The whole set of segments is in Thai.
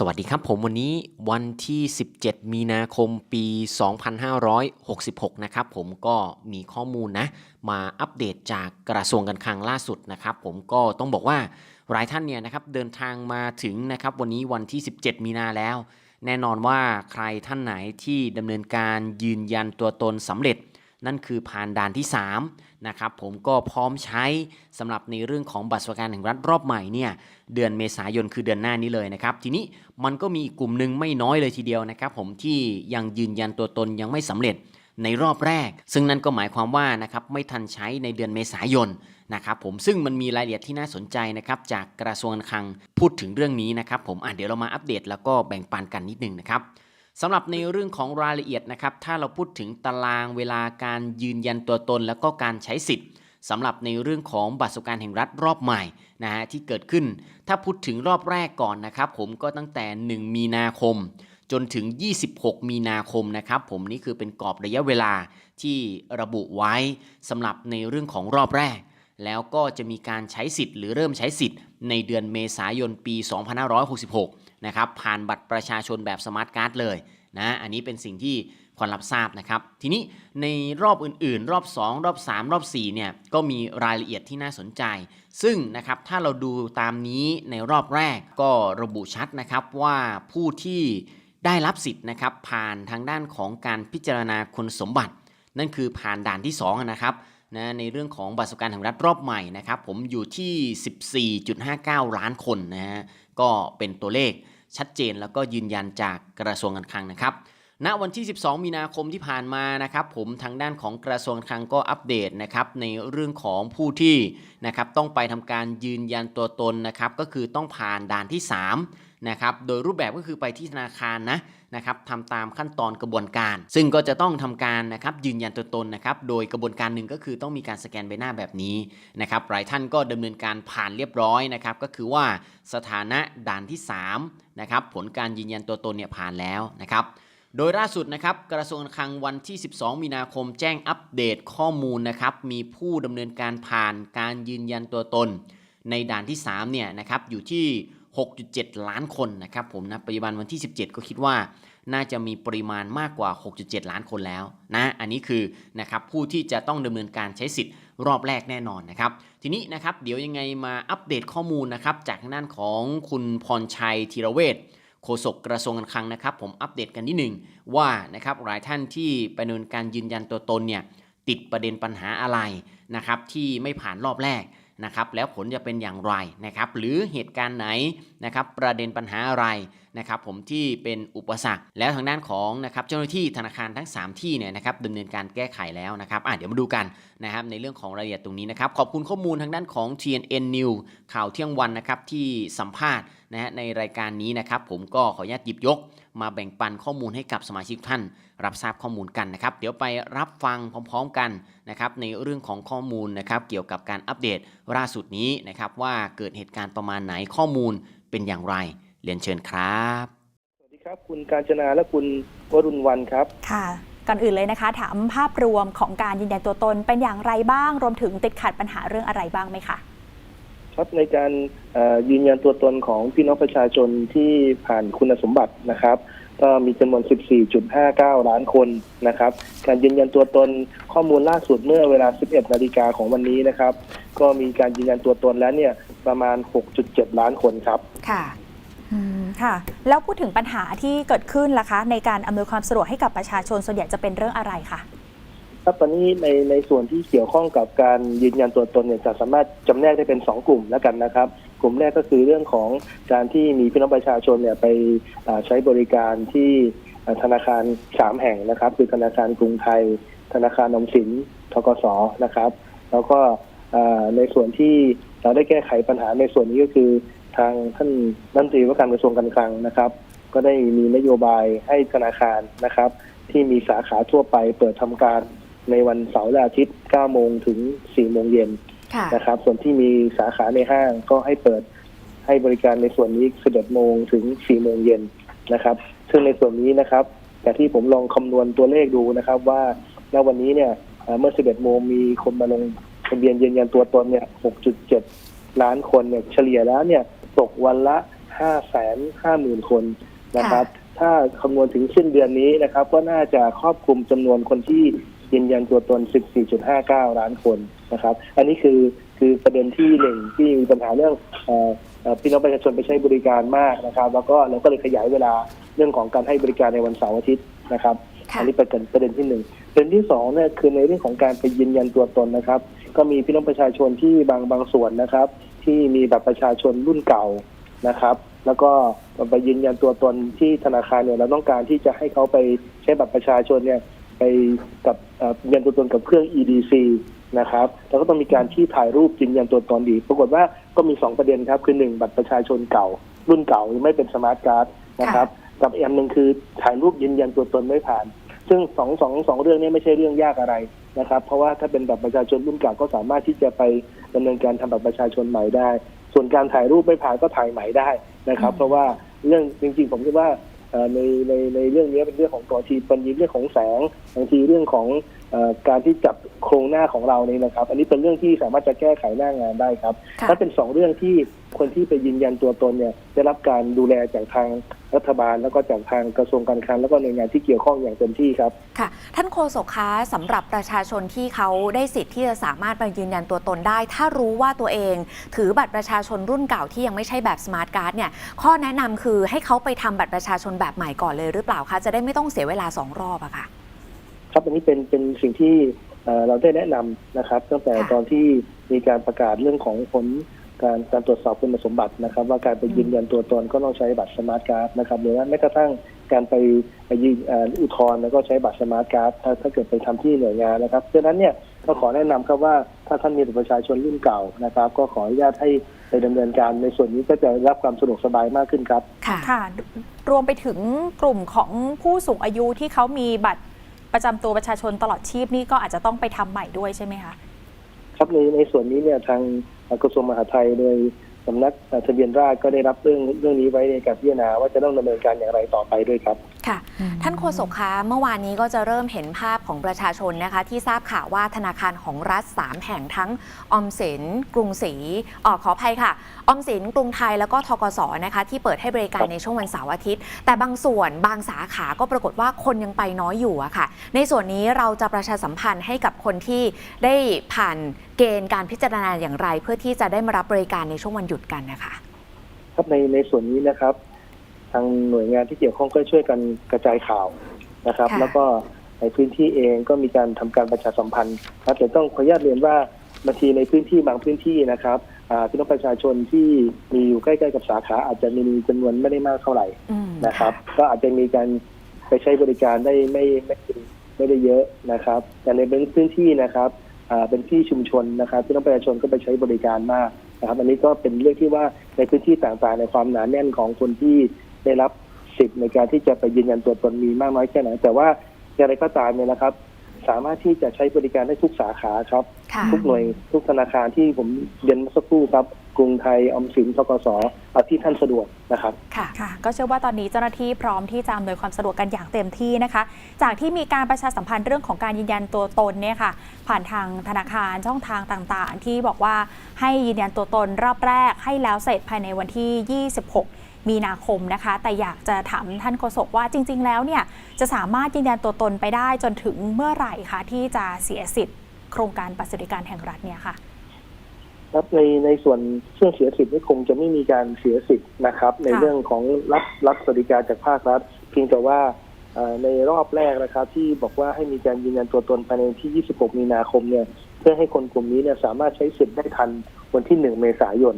สวัสดีครับผมวันนี้วันที่ 17 มีนาคมปี 2566 นะครับผมก็มีข้อมูลนะ มาอัปเดตจากกระทรวงการคลังล่าสุดนะครับ ผมก็ต้องบอกว่าหลายท่านเนี่ยนะครับเดินทางมาถึงนะครับวันนี้วันที่ 17 มีนาแล้ว แน่นอนว่าใครท่านไหนที่ดำเนินการยืนยันตัวตนสำเร็จ นั่นคือผ่านด่านที่3นะครับผมก็พร้อมใช้สำหรับในเรื่องของบัตรสวัสดิการแห่งรัฐรอบใหม่เนี่ยเดือนเมษายนคือเดือนหน้านี้เลยนะครับ ทีนี้มันก็มีกลุ่มหนึ่งไม่น้อยเลยทีเดียวนะครับ ผมที่ยังยืนยันตัวตนยังไม่สำเร็จในรอบแรก ซึ่งนั่นก็หมายความว่านะครับไม่ทันใช้ในเดือนเมษายนนะครับผมซึ่งมันมีรายละเอียดที่น่าสนใจนะครับจากกระทรวงการคลังพูดถึงเรื่องนี้นะครับผมอะเดี๋ยวเรามาอัปเดตแล้วก็แบ่งปันกันนิดนึงนะครับ สำหรับในเรื่องของรายละเอียดนะครับ ถ้าเราพูดถึงตารางเวลาการยืนยันตัวตน แล้วก็การใช้สิทธิ์สำหรับในเรื่องของบัตรสวัสดิการแห่งรัฐรอบใหม่นะฮะที่เกิดขึ้น ถ้าพูดถึงรอบแรกก่อนนะครับ ผมก็ตั้งแต่ 1 มีนาคม จนถึง 26 มีนาคมนะครับผมนี่คือเป็นกรอบระยะเวลาที่ระบุไว้สำหรับในเรื่องของรอบแรก แล้วก็จะมีการใช้สิทธิ์หรือเริ่มใช้สิทธิ์ในเดือนเมษายนปี 2566นะครับผ่านบัตรประชาชนแบบสมาร์ทการ์ดเลย นะอันนี้เป็นสิ่งที่ควรรับทราบนะครับ ทีนี้ในรอบอื่นๆ รอบ 2 รอบ 3 รอบ4เนี่ยก็มีรายละเอียดที่น่าสนใจ ซึ่งนะครับถ้าเราดูตามนี้ในรอบแรกก็ระบุชัดนะครับว่าผู้ที่ได้รับสิทธิ์นะครับผ่านทางด้านของการพิจารณาคุณสมบัติ นั่นคือผ่านด่านที่2นะครับนะในเรื่องของบัตรสวัสดิการแห่งรัฐรอบใหม่นะครับผมอยู่ที่ 14.59 ล้านคนนะฮะก็เป็นตัวเลข ชัดเจนแล้วก็ยืนยันจากกระทรวงการคลังนะครับ ณวันที่ 12 มีนาคมที่ผ่านมานะครับผมทางด้านของกระทรวงคลังก็อัปเดตนะครับในเรื่องของผู้ที่นะครับต้องไปทำการยืนยันตัวตนนะครับก็คือต้องผ่านด่านที่ 3 นะครับโดยรูปแบบก็คือไปที่ธนาคารนะนะครับทำตามขั้นตอนกระบวนการ ซึ่งก็จะต้องทำการนะครับยืนยันตัวตนนะครับโดยกระบวนการหนึ่งก็คือต้องมีการสแกนใบหน้าแบบนี้นะครับหลายท่านก็ดำเนินการผ่านเรียบร้อยนะครับก็คือว่าสถานะด่านที่3นะครับผลการยืนยันตัวตนเนี่ยผ่านแล้วนะครับ โดยล่าสุดนะครับกระทรวงการคลังวันที่ 12 มีนาคมแจ้งอัปเดตข้อมูลนะครับมีผู้ดำเนินการผ่านการยืนยันตัวตน ในด่านที่3เนี่ยนะครับอยู่ที่ 6.7 ล้านคนนะครับผมนะปัจจุบันวันที่ 17 ก็คิดว่า น่าจะมีปริมาณมากกว่า 6.7 ล้านคนแล้วนะอันนี้คือนะครับผู้ที่จะต้องดำเนินการใช้สิทธิ์รอบแรกแน่นอนนะครับ ทีนี้นะครับเดี๋ยวยังไงมาอัปเดตข้อมูลนะครับจากทางด้านของคุณพรชัยธีรเวช โฆษกกระทรวงการคลังนะครับ ผมอัปเดตกันนิดหนึ่งว่านะครับหลายท่านที่ไปดำเนินการยืนยันตัวตนเนี่ยติดประเด็นปัญหาอะไรนะครับที่ไม่ผ่านรอบแรกนะครับแล้วผลจะเป็นอย่างไรนะครับหรือเหตุการณ์ไหนนะครับประเด็นปัญหาอะไรนะครับผมที่เป็นอุปสรรค แล้วทางด้านของนะครับเจ้าหน้าที่ธนาคารทั้ง 3 ที่เนี่ยนะครับดำเนินการแก้ไขแล้วนะครับอะเดี๋ยวมาดูกันนะครับในเรื่องของรายละเอียดตรงนี้นะครับขอบคุณข้อมูลทางด้านของ TNN News ข่าวเที่ยงวันนะครับที่สัมภาษณ์นะฮะในรายการนี้นะครับผมก็ขออนุญาตหยิบยก มาแบ่งปันข้อมูลให้กับสมาชิกทุกท่าน รับทราบข้อมูลกันนะครับ เดี๋ยวไปรับฟังพร้อมๆกันนะครับในเรื่องของข้อมูลนะครับเกี่ยวกับการอัปเดตล่าสุดนี้นะครับว่าเกิดเหตุการณ์ประมาณไหนข้อมูลเป็นอย่างไร เรียนเชิญครับ สวัสดีครับ คุณการจนาและคุณวรุณวันครับ ค่ะก่อนอื่นเลยนะคะ ถามภาพรวมของการยืนยันตัวตนเป็นอย่างไรบ้าง รวมถึงติดขัดปัญหาเรื่องอะไรบ้างไหมคะครับในการเอ่อยืนยันตัวตนของพี่น้องประชาชนที่ผ่านคุณสมบัตินะครับ ก็มีจำนวน 14.59 ล้านคนนะครับ การยืนยันตัวตนข้อมูลล่าสุดเมื่อเวลา 11 นาฬิกาของวันนี้นะครับ ก็มีการยืนยันตัวตนแล้วเนี่ยประมาณ 6.7 ล้านคนครับ ค่ะอืม ค่ะ แล้วพูดถึงปัญหาที่เกิดขึ้นล่ะคะ ในการอำนวยความสะดวกให้กับประชาชนส่วนใหญ่จะเป็นเรื่องอะไรคะครับตอนนี้ในในส่วนที่เกี่ยวข้องกับการยืนยันตัวตนเนี่ยจะสามารถจำแนกได้เป็น 2 กลุ่มแล้วกันนะครับ กลุ่มแรกก็คือเรื่องของการที่มีพี่น้องประชาชนเนี่ยไปใช้บริการที่ธนาคาร 3 แห่งนะครับ คือธนาคารกรุงไทย ธนาคารออมสินทกสนะครับ แล้วก็ในส่วนที่เราได้แก้ไขปัญหาในส่วนนี้ก็คือ ทางท่านรัฐมนตรีว่าการกระทรวงการคลังนะครับ ก็ได้มีนโยบายให้ธนาคารนะครับ ที่มีสาขาทั่วไปเปิดทำการในวันเสาร์และอาทิตย์ 9 โมงถึง 4 โมงเย็นค่ะนะครับ ส่วนที่มีสาขาในห้างก็ให้เปิดให้บริการในส่วนนี้ 11 โมงถึง 4 โมงเย็นนะครับ ซึ่งในส่วนนี้นะครับ แต่ที่ผมลองคำนวณตัวเลขดูนะครับว่าณวันนี้เนี่ยเอ่อเมื่อ 11 โมงมีคนมาลงทะเบียนยืนยันตัวตนเนี่ย 6.7 ล้านคนเนี่ยเฉลี่ยแล้วเนี่ย ตกวันละห้าแสนห้าหมื่นคนนะครับ ถ้าคำนวณถึงสิ้นเดือนนี้นะครับ ก็น่าจะครอบคลุมจำนวนคนที่ยืนยันตัวตน 14.59 ล้านคนนะครับ อันนี้คือคือประเด็นที่หนึ่งที่มีปัญหาเรื่องเอ่อเอ่อพี่น้องประชาชนไปใช้บริการมากนะครับ แล้วก็เราก็เลยขยายเวลาเรื่องของการให้บริการในวันเสาร์อาทิตย์นะครับค่ะ อันนี้เป็นประเด็นที่หนึ่งประเด็นที่สองเนี่ยคือในเรื่องของการไปยืนยันตัวตนนะครับ ก็มีพี่น้องประชาชนที่บางบางส่วนนะครับ ที่มีบัตรประชาชนรุ่นเก่านะครับ แล้วก็ไปยืนยันตัวตนที่ธนาคารเนี่ยเราต้องการที่จะให้เขาไปใช้บัตรประชาชนเนี่ยไปกับยืนยันตัวตนกับเครื่อง EDC นะครับแล้วก็ต้องมีการที่ถ่ายรูปยืนยันตัวตนอีกปรากฏว่าก็มีสองประเด็นครับ คือหนึ่งบัตรประชาชนเก่า รุ่นเก่ายังไม่เป็นสมาร์ทการ์ดนะครับ กับอีกอันหนึ่งคือถ่ายรูปยืนยันตัวตนไม่ผ่าน ซึ่งสองสองสองเรื่องนี้ไม่ใช่เรื่องยากอะไรนะครับ เพราะว่าถ้าเป็นบัตรประชาชนรุ่นเก่าก็สามารถที่จะไปดำเนินการทำบัตรประชาชนใหม่ได้ ส่วนการถ่ายรูปไม่ผ่านก็ถ่ายใหม่ได้นะครับอืมเพราะว่าเรื่องจริง ๆ ผมคิดว่าเอ่อในในในเรื่องนี้เป็นเรื่องของตัวทีเป็นเรื่องของแสงบางทีเรื่องของเอ่อการที่จับโครงหน้าของเรานี่นะครับ อันนี้เป็นเรื่องที่สามารถจะแก้ไขหน้างานได้ครับค่ะถ้าเป็นสองเรื่องที่ คนที่ไปยืนยันตัวตนเนี่ยได้รับการดูแลจากทางรัฐบาล แล้วก็จากทางกระทรวงการคลังแล้วก็หน่วยงานที่เกี่ยวข้องอย่างเต็มที่ครับค่ะ ท่านโฆษกคะสำหรับประชาชนที่เขาได้สิทธิ์ที่จะสามารถไปยืนยันตัวตนได้ ถ้ารู้ว่าตัวเอง ถือบัตรประชาชนรุ่นเก่าที่ยังไม่ใช่แบบสมาร์ทการ์ดเนี่ยข้อแนะนำคือให้เขาไปทำบัตรประชาชนแบบใหม่ก่อนเลยหรือเปล่าคะจะได้ไม่ต้องเสียเวลาสองรอบอะค่ะครับอันนี้เป็นเป็นสิ่งที่เอ่อเราได้แนะนำนะครับ ตั้งแต่ค่ะตอนที่มีการประกาศเรื่องของผล การการตรวจสอบคุณสมบัตินะครับ ว่าการไปยืนยันตัวตนก็ต้องใช้บัตรสมาร์ทการ์ดนะครับหรือว่าแม้กระทั่งการไปไปยืนเอ่ออุทธรณ์แล้วก็ใช้บัตรสมาร์ทการ์ดถ้าถ้าเกิดไปทำที่หน่วยงานนะครับดังนั้นเนี่ยก็ขอแนะนำครับว่าถ้าท่านมีบัตรประชาชนรุ่นเก่านะครับ ก็ขออนุญาตให้ไปดำเนินการในส่วนนี้ก็จะได้รับความสะดวกสบายมากขึ้นครับค่ะค่ะรวมไปถึงกลุ่มของผู้สูงอายุที่เขามีบัตรประจำตัวประชาชนตลอดชีพนี่ก็อาจจะต้องไปทำใหม่ด้วยใช่ไหมคะครับในในส่วนนี้เนี่ยทาง กระทรวงมหาดไทยโดยสำนักทะเบียนราชก็ได้รับเรื่องเรื่องนี้ไว้ในการพิจารณาว่าจะต้องดำเนินการอย่างไรต่อไปด้วยครับ ค่ะ ท่านโฆษกคะเมื่อวานนี้ก็จะเริ่มเห็นภาพของประชาชนนะคะ ที่ทราบข่าวว่าธนาคารของรัฐ 3 แห่งทั้งออมสินกรุงศรีออขออภัยค่ะ ออมสินกรุงไทยแล้วก็ทกสนะคะที่เปิดให้บริการในช่วงวันเสาร์อาทิตย์ แต่บางส่วนบางสาขาก็ปรากฏว่าคนยังไปน้อยอยู่อะค่ะ ในส่วนนี้เราจะประชาสัมพันธ์ให้กับคนที่ได้ผ่านเกณฑ์การพิจารณาอย่างไร เพื่อที่จะได้มารับบริการในช่วงวันหยุดกันนะคะครับในในส่วนนี้นะครับ ทางหน่วยงานที่เกี่ยวข้องก็ช่วยกันกระจายข่าวนะครับ ค่ะ แล้วก็ในพื้นที่เองก็มีการทำการประชาสัมพันธ์ครับแต่ต้องขออนุญาตเรียนว่าบางทีในพื้นที่บางพื้นที่นะครับอ่าพี่น้องประชาชนที่มีอยู่ใกล้ๆกับสาขา อาจจะมีจำนวนไม่ได้มากเท่าไหร่ อืมนะครับก็อาจจะมีการไปใช้บริการได้ไม่ไม่ไม่ได้เยอะนะครับ แต่ในพื้นที่นะครับอ่าเป็นที่ชุมชนนะครับที่น้องประชาชนก็ไปใช้บริการมากนะครับ อันนี้ก็เป็นเรื่องที่ว่าในพื้นที่ต่างๆ ในความหนาแน่นของคนที่ ได้รับสิทธิ์ในการที่จะไปยืนยันตัวตนมีมากน้อยแค่ไหน แต่ว่าอย่างไรก็ตามเนี่ยนะครับ สามารถที่จะใช้บริการได้ทุกสาขาครับ ค่ะ ทุกหน่วยทุกธนาคารที่ผมเรียนเมื่อสักครู่ครับ กรุงไทยออมสินทกสเอาที่ท่านสะดวกนะครับ ค่ะ ค่ะก็เชื่อว่าตอนนี้เจ้าหน้าที่พร้อมที่จะอำนวยความสะดวกกันอย่างเต็มที่นะคะ จากที่มีการประชาสัมพันธ์เรื่องของการยืนยันตัวตนเนี่ยค่ะ ผ่านทางธนาคารช่องทางต่างๆ ที่บอกว่าให้ยืนยันตัวตนรอบแรกให้แล้วเสร็จภายในวันที่ 26 มีนาคมนะคะ แต่อยากจะถามท่านโฆษกว่าจริง ๆ แล้วเนี่ยจะสามารถยืนยันตัวตนไปได้จนถึงเมื่อไหร่คะที่จะเสียสิทธิ์ โครงการบัตรสวัสดิการแห่งรัฐเนี่ยค่ะครับในในส่วนเรื่องเสียสิทธิ์นี่คงจะไม่มีการเสียสิทธิ์นะครับ ในเรื่องของรับรับสวัสดิการจากภาครัฐ เพียงแต่ว่าเอ่อในรอบแรกนะครับ ที่บอกว่าให้มีการยืนยันตัวตนภายในวันที่ 26 มีนาคมเนี่ยเพื่อให้คนกลุ่มนี้เนี่ยสามารถใช้สิทธิ์ได้ทันวันที่ 1 เมษายน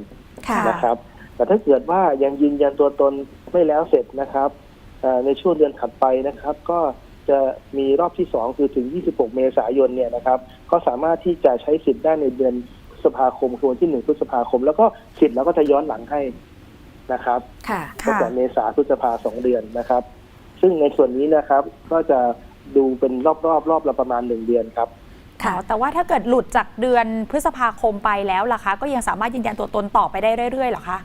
ค่ะนะครับ แต่ถ้าเกิดว่ายังยืนยันตัวตนไม่แล้วเสร็จนะครับเอ่อในช่วงเดือนถัดไปนะครับ ก็จะมีรอบที่ 2 คือถึง 26 เมษายนเนี่ยนะครับ ก็สามารถที่จะใช้สิทธิ์ได้ในเดือนพฤษภาคมคือวันที่ 1 พฤษภาคม แล้วก็สิทธิ์เราก็จะย้อนหลังให้นะครับค่ะตั้งแต่เมษาพฤษภาสองเดือนนะครับ ซึ่งในส่วนนี้นะครับก็จะดูเป็นรอบๆรอบรอบละประมาณหนึ่งเดือนครับค่ะแต่ว่าถ้าเกิดหลุดจากเดือนพฤษภาคมไปแล้วล่ะคะ ก็ยังสามารถยืนยันตัวตนต่อไปได้เรื่อยๆเหรอคะครับ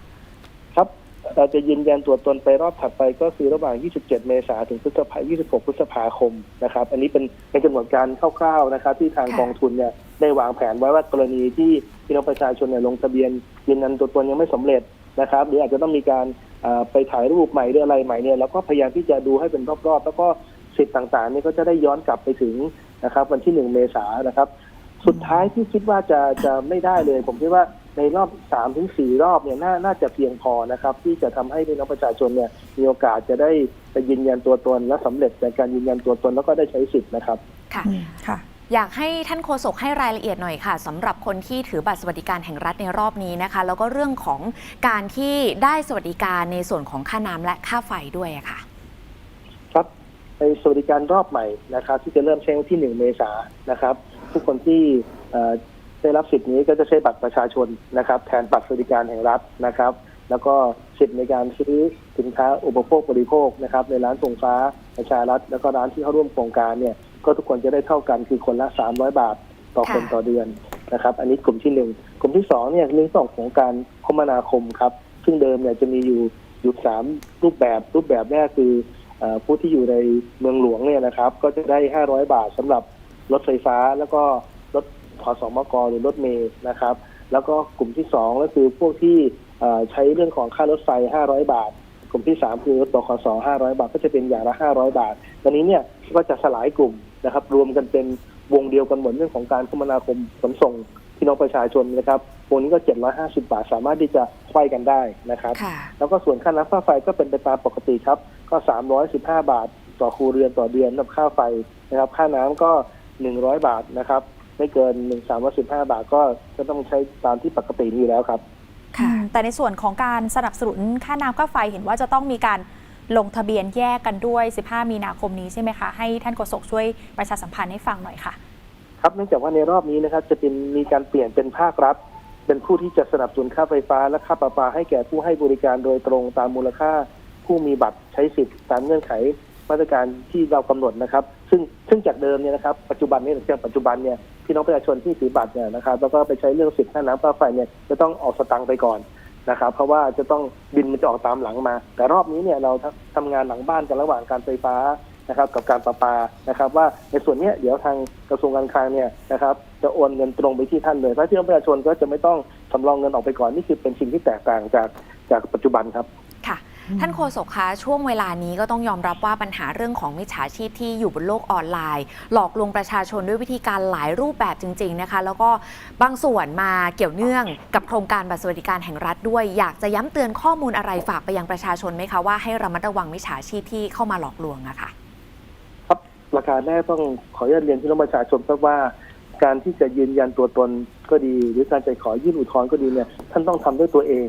เราจะยืนยันตัวตนไปรอบถัดไปก็คือระหว่าง 27 เมษายนถึงพฤษภา26 พฤษภาคมนะครับ อันนี้เป็นเป็นกำหนดการคร่าวๆนะครับ ที่ทางค่ะกองทุนเนี่ยได้วางแผนไว้ว่ากรณีที่พี่น้องประชาชนเนี่ยลงทะเบียนยืนยันตัวตนยังไม่สำเร็จนะครับ หรืออาจจะต้องมีการอ่าไปถ่ายรูปใหม่หรืออะไรใหม่เนี่ยเราก็พยายามที่จะดูให้เป็นรอบๆ แล้วก็สิทธิ์ต่างๆเนี่ยก็จะได้ย้อนกลับไปถึงนะครับ วันที่หนึ่งเมษายนนะครับ สุดท้ายที่คิดว่าจะจะไม่ได้เลย ผมคิดว่า ในรอบสามถึงสี่รอบเนี่ยน่าน่าจะเพียงพอนะครับ ที่จะทำให้พี่น้องประชาชนเนี่ยมีโอกาสจะได้ไปยืนยันตัวตนและสำเร็จในการยืนยันตัวตนแล้วก็ได้ใช้สิทธิ์นะครับค่ะอืมค่ะ อยากให้ท่านโฆษกให้รายละเอียดหน่อยค่ะสำหรับคนที่ถือบัตรสวัสดิการแห่งรัฐในรอบนี้นะคะ แล้วก็เรื่องของการที่ได้สวัสดิการในส่วนของค่าน้ำและค่าไฟด้วยอะค่ะ ครับในสวัสดิการรอบใหม่นะครับ ที่จะเริ่มใช้วันที่หนึ่งเมษายนนะครับ ทุกคนที่เอ่อ ได้รับสิทธิ์นี้ก็จะใช้บัตรประชาชนนะครับ แทนบัตรสวัสดิการแห่งรัฐนะครับ แล้วก็สิทธิ์ในการซื้อสินค้าอุปโภคบริโภคนะครับ ในร้านส่งฟ้าประชารัฐ แล้วก็ร้านที่เข้าร่วมโครงการเนี่ยก็ทุกคนจะได้เท่ากันคือคนละ 300 บาทต่อคนต่อเดือนนะครับ อันนี้กลุ่มที่หนึ่งกลุ่มที่สองเนี่ยเรื่องของการคมนาคมครับ ซึ่งเดิมเนี่ยจะมีอยู่อยู่สามรูปแบบรูปแบบแรกคืออผู้ที่อยู่ในเมืองหลวงเนี่ยนะครับ ก็จะได้ 500 บาทสำหรับรถไฟฟ้าแล้วก็ ขอสมกหรือรถเมย์นะครับ แล้วก็กลุ่มที่สองก็คือพวกที่เอ่อใช้เรื่องของค่ารถไฟ 500 บาท กลุ่มที่สามคือรถบขส500 บาท ก็จะเป็นอย่างละ 500 บาทตอนนี้เนี่ยก็จะสลายกลุ่มนะครับ รวมกันเป็นวงเดียวกันหมดเรื่องของการคมนาคมขนส่งพี่น้องประชาชนนะครับวงนี้ก็ 750 บาท สามารถที่จะไขว้กันได้นะครับค่ะแล้วก็ส่วนค่าน้ำค่าไฟก็เป็นไปตามปกติครับ ก็ 315 บาท ต่อครัวเรือนต่อเดือนสำหรับค่าไฟนะครับ ค่าน้ำก็ 100 บาทนะครับ ไม่เกิน1 315บาทก็จะต้องใช้ตามที่ปกติมีอยู่แล้วครับ ค่ะอืมแต่ในส่วนของการสนับสนุนค่าน้ำค่าไฟเห็นว่าจะต้องมีการลงทะเบียนแยกกันด้วย 15 มีนาคมนี้ใช่ไหมคะ ให้ท่านโฆษกช่วยประชาสัมพันธ์ให้ฟังหน่อยค่ะ ครับเนื่องจากว่าในรอบนี้นะครับ จะเป็นมีการเปลี่ยนเป็นภาครัฐ เป็นผู้ที่จะสนับสนุนค่าไฟฟ้าและค่าประปาให้แก่ผู้ให้บริการโดยตรงตามมูลค่า ผู้มีบัตรใช้สิทธิ์ตามเงื่อนไขมาตรการที่เรากำหนดนะครับ ซึ่งซึ่งจากเดิมเนี่ยนะครับ ปัจจุบันนี้จากปัจจุบันเนี่ย พี่น้องประชาชนที่ถือบัตรเนี่ยนะครับแล้วก็ไปใช้เรื่องสิทธิ์ค่าน้ำค่าไฟเนี่ยจะต้องออกสตังค์ไปก่อนนะครับ เพราะว่าจะต้องบินมันจะออกตามหลังมา แต่รอบนี้เนี่ยเราทำงานหลังบ้านกันระหว่างการไฟฟ้านะครับกับการประปานะครับ ว่าในส่วนนี้เดี๋ยวทางกระทรวงการคลังเนี่ยนะครับจะโอนเงินตรงไปที่ท่านเลยเพราะที่น้องประชาชนก็จะไม่ต้องสำรองเงินออกไปก่อนนี่คือเป็นสิ่งที่แตกต่างจากจากปัจจุบันครับ ท่านโฆษกคะช่วงเวลานี้ก็ต้องยอมรับว่าปัญหาเรื่องของมิจฉาชีพที่อยู่บนโลกออนไลน์ หลอกลวงประชาชนด้วยวิธีการหลายรูปแบบจริง ๆนะคะ แล้วก็บางส่วนมาเกี่ยวเนื่องกับโครงการบัตรสวัสดิการแห่งรัฐด้วย อยากจะย้ำเตือนข้อมูลอะไรฝากไปยังประชาชนไหมคะว่าให้ระมัดระวังมิจฉาชีพที่เข้ามาหลอกลวงอะค่ะครับราคาแรกต้องขออนุญาตเรียนพี่น้องประชาชนครับว่าการที่จะยืนยันตัวตนก็ดี หรือการจะขอยื่นอุทธรณ์ก็ดีเนี่ยท่านต้องทำด้วยตัวเอง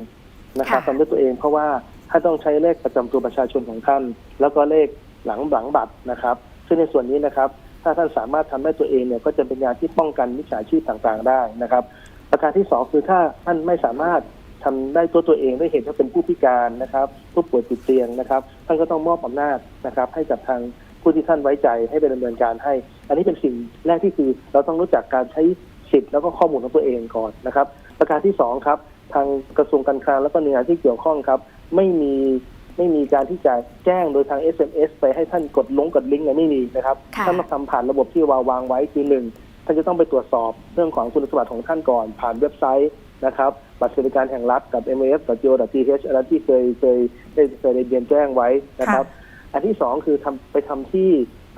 นะครับค่ะทำด้วยตัวเองเพราะว่า ท่านต้องใช้เลขประจำตัวประชาชนของท่าน แล้วก็เลขหลังหลังบัตรนะครับ ซึ่งในส่วนนี้นะครับ ถ้าท่านสามารถทำได้ตัวเองเนี่ยก็จะเป็นยาที่ป้องกันมิจฉาชีพต่างๆ ได้นะครับ ประการที่สองคือถ้าท่านไม่สามารถทำได้ตัวตัวเองได้เห็นว่าเป็นผู้พิการนะครับผู้ป่วยติดเตียงนะครับ ท่านก็ต้องมอบอำนาจนะครับ ให้กับทางผู้ที่ท่านไว้ใจให้ไปดำเนินการให้ อันนี้เป็นสิ่งแรกที่คือเราต้องรู้จักการใช้สิทธิ์แล้วก็ข้อมูลของตัวเองก่อนนะครับ ประการที่สองครับ ทางกระทรวงการคลังแล้วก็หน่วยงานที่เกี่ยวข้องครับ ไม่มีไม่มีการที่จะแจ้งโดยทาง SMS ไปให้ท่านกดลงกดลิงก์เนี่ยไม่มีนะครับค่ะ ท่านต้องทำผ่านระบบที่วางวางไว้คือหนึ่งท่านจะต้องไปตรวจสอบเรื่องของคุณสมบัติของท่านก่อน ผ่านเว็บไซต์นะครับบัตรสวัสดิการแห่งรัฐกับ m f g o t h อะไรที่เคยเคยได้เคยได้เรียนแจ้งไว้นะครับ อันที่สองคือทำไปทำที่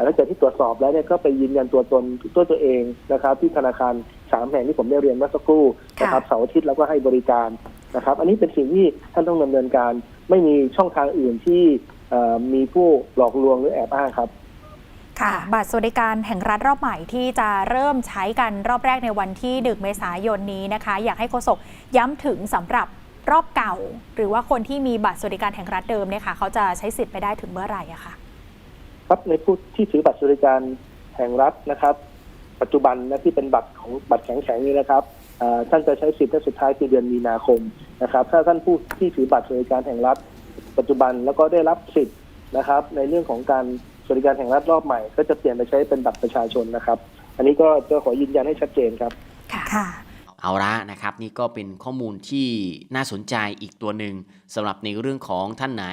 หลังจากที่ตรวจสอบแล้วเนี่ยก็ไปยืนยันตัวตนตัวตัวเองนะครับ ที่ธนาคารสามแห่งที่ผมได้เรียนเมื่อสักครู่นะครับเสาร์อาทิตย์แล้วก็ให้บริการ นะครับ อันนี้เป็นสิ่งที่ท่านต้องดำเนินการไม่มีช่องทางอื่นที่มีผู้หลอกลวงหรือแอบอ้างครับค่ะบัตรสวัสดิการแห่งรัฐรอบใหม่ที่จะเริ่มใช้กันรอบแรกในวันที่ดึกเมษายนนี้นะคะ อยากให้โฆษกย้ำถึงสำหรับรอบเก่า หรือว่าคนที่มีบัตรสวัสดิการแห่งรัฐเดิมเนี่ยค่ะเขาจะใช้สิทธิ์ไปได้ถึงเมื่อไหร่อะคะครับในผู้ที่ถือบัตรสวัสดิการแห่งรัฐนะครับ ปัจจุบันนะที่เป็นบัตรของบัตรแข็งๆนี้นะครับ ท่านจะใช้สิทธิ์สุดท้ายคือเดือนมีนาคมนะครับ ถ้าท่านผู้ที่ถือบัตรสวัสดิการแห่งรัฐ ปัจจุบันแล้วก็ได้รับสิทธิ์นะครับ ในเรื่องของการสวัสดิการแห่งรัฐรอบใหม่ ก็จะเปลี่ยนไปใช้เป็นบัตรประชาชนนะครับ อันนี้ก็จะขอยืนยันให้ชัดเจนครับค่ะค่ะ เอาละนะครับ นี่ก็เป็นข้อมูลที่น่าสนใจอีกตัวหนึ่งสำหรับในเรื่องของท่านไหน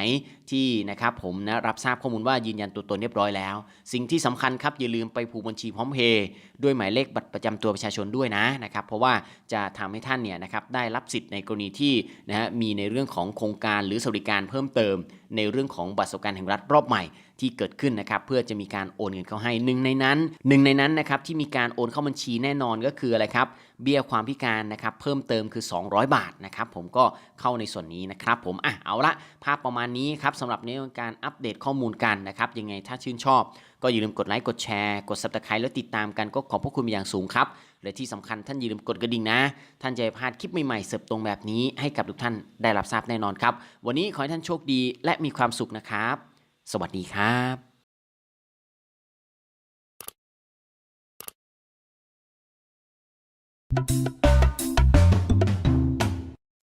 ที่นะครับผมนะรับทราบข้อมูลว่ายืนยันตัวตนเรียบร้อยแล้ว สิ่งที่สำคัญครับอย่าลืมไปผูกบัญชีพร้อมเพย์ด้วยหมายเลขบัตรประจำตัวประชาชนด้วยนะนะครับ เพราะว่าจะทำให้ท่านเนี่ยนะครับได้รับสิทธิ์ในกรณีที่นะฮะมีในเรื่องของโครงการหรือสวัสดิการเพิ่มเติม ในเรื่องของบัตรสวัสดิการแห่งรัฐรอบใหม่ ที่เกิดขึ้นนะครับเพื่อจะมีการโอนเงินเข้าให้หนึ่งในนั้นหนึ่งในนั้นนะครับที่มีการโอนเข้าบัญชีแน่นอนก็คืออะไรครับเบี้ยความพิการนะครับเพิ่มเติมคือ 200 บาทนะครับผมก็เข้าในส่วนนี้นะครับผมอะเอาละภาพประมาณนี้ครับสำหรับในเรื่องการอัปเดตข้อมูลกันนะครับยังไงถ้าชื่นชอบ ก็อย่าลืมกดไลค์กดแชร์กด subscribe แล้วติดตามกันก็ขอบพระคุณเป็นอย่างสูงครับและที่สำคัญท่านอย่าลืมกดกระดิ่งนะ ท่านจะพลาดคลิปใหม่ๆเสิร์ฟตรงแบบนี้ให้กับทุกท่านได้รับทราบแน่นอนครับ วันนี้ขอให้ท่านโชคดีและมีความสุขนะครับ สวัสดีครับ Thank